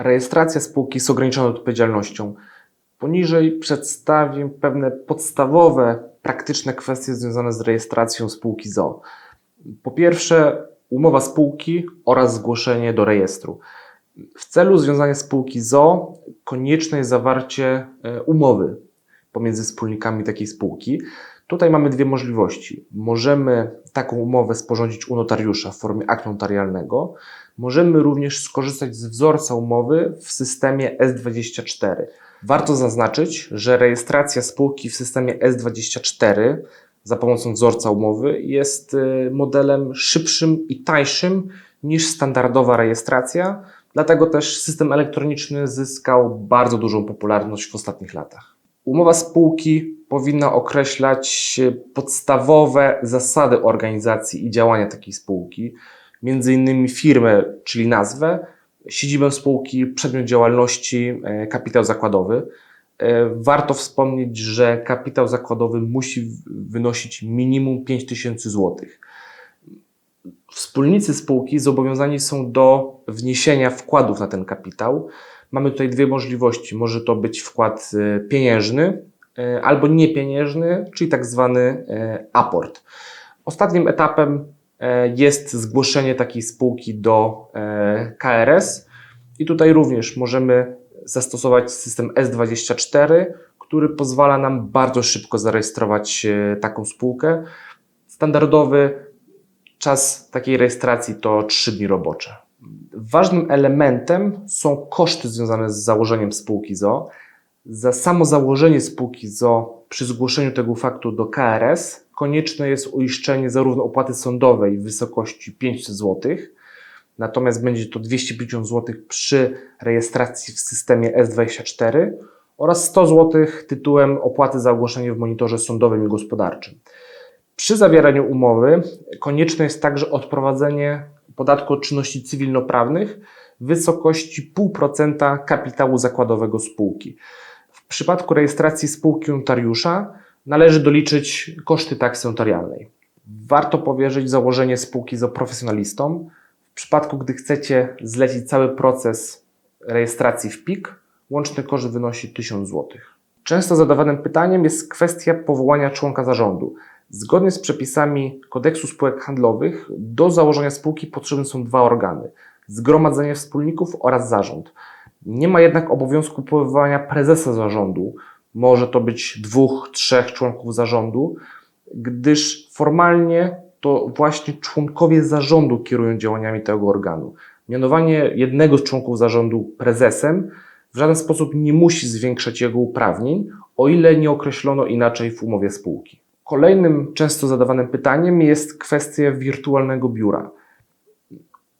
Rejestracja spółki z ograniczoną odpowiedzialnością. Poniżej przedstawię pewne podstawowe, praktyczne kwestie związane z rejestracją spółki ZO. Po pierwsze, umowa spółki oraz zgłoszenie do rejestru. W celu związania spółki ZO konieczne jest zawarcie e, umowy pomiędzy wspólnikami takiej spółki. Tutaj mamy dwie możliwości. Możemy taką umowę sporządzić u notariusza w formie aktu notarialnego. Możemy również skorzystać z wzorca umowy w systemie S24. Warto zaznaczyć, że rejestracja spółki w systemie S24 za pomocą wzorca umowy jest y, modelem szybszym i tańszym niż standardowa rejestracja, dlatego też system elektroniczny zyskał bardzo dużą popularność w ostatnich latach. Umowa spółki powinna określać podstawowe zasady organizacji i działania takiej spółki, między innymi firmę, czyli nazwę, siedzibę spółki, przedmiot działalności, e, kapitał zakładowy. E, Warto wspomnieć, że kapitał zakładowy musi wynosić minimum 5000 zł. Wspólnicy spółki zobowiązani są do wniesienia wkładów na ten kapitał. Mamy tutaj dwie możliwości. Może to być wkład e, pieniężny e, albo niepieniężny, czyli tak zwany e, aport. Ostatnim etapem e, jest zgłoszenie takiej spółki do e, KRS i tutaj również możemy zastosować system S24, który pozwala nam bardzo szybko zarejestrować e, taką spółkę. Standardowy czas takiej rejestracji to 3 dni robocze. Ważnym elementem są koszty związane z założeniem spółki ZO. Za samo założenie spółki ZO przy zgłoszeniu tego faktu do KRS konieczne jest uiszczenie zarówno opłaty sądowej w wysokości 500 zł, natomiast będzie to 250 zł przy rejestracji w systemie S24 oraz 100 zł tytułem opłaty za ogłoszenie w monitorze sądowym i gospodarczym. Przy zawieraniu umowy konieczne jest także odprowadzenie podatku od czynności cywilnoprawnych w wysokości 0,5% kapitału zakładowego spółki. W przypadku rejestracji spółki notariusza należy doliczyć koszty taksy notarialnej. Warto powierzyć założenie spółki za profesjonalistom. W przypadku, gdy chcecie zlecić cały proces rejestracji w PIK, łączny koszt wynosi 1000 zł. Często zadawanym pytaniem jest kwestia powołania członka zarządu. Zgodnie z przepisami kodeksu spółek handlowych, do założenia spółki potrzebne są dwa organy: zgromadzenie wspólników oraz zarząd. Nie ma jednak obowiązku powoływania prezesa zarządu. Może to być dwóch, trzech członków zarządu, gdyż formalnie to właśnie członkowie zarządu kierują działaniami tego organu. Mianowanie jednego z członków zarządu prezesem w żaden sposób nie musi zwiększać jego uprawnień, o ile nie określono inaczej w umowie spółki. Kolejnym często zadawanym pytaniem jest kwestia wirtualnego biura.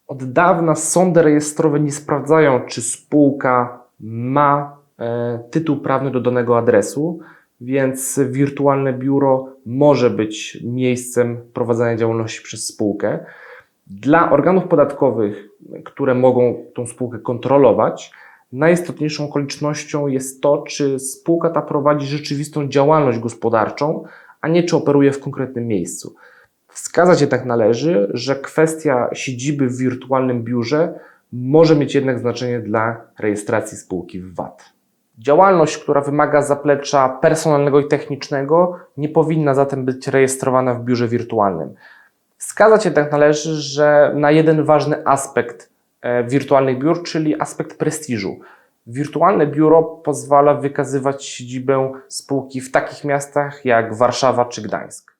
Od dawna sądy rejestrowe nie sprawdzają, czy spółka ma e, tytuł prawny do danego adresu, więc wirtualne biuro może być miejscem prowadzenia działalności przez spółkę. Dla organów podatkowych, które mogą tą spółkę kontrolować, najistotniejszą okolicznością jest to, czy spółka ta prowadzi rzeczywistą działalność gospodarczą, a nie czy operuje w konkretnym miejscu. Wskazać jednak należy, że kwestia siedziby w wirtualnym biurze może mieć jednak znaczenie dla rejestracji spółki w VAT. Działalność, która wymaga zaplecza personalnego i technicznego, nie powinna zatem być rejestrowana w biurze wirtualnym. Wskazać jednak należy, że na jeden ważny aspekt e, wirtualnych biur, czyli aspekt prestiżu. Wirtualne biuro pozwala wykazywać siedzibę spółki w takich miastach jak Warszawa czy Gdańsk.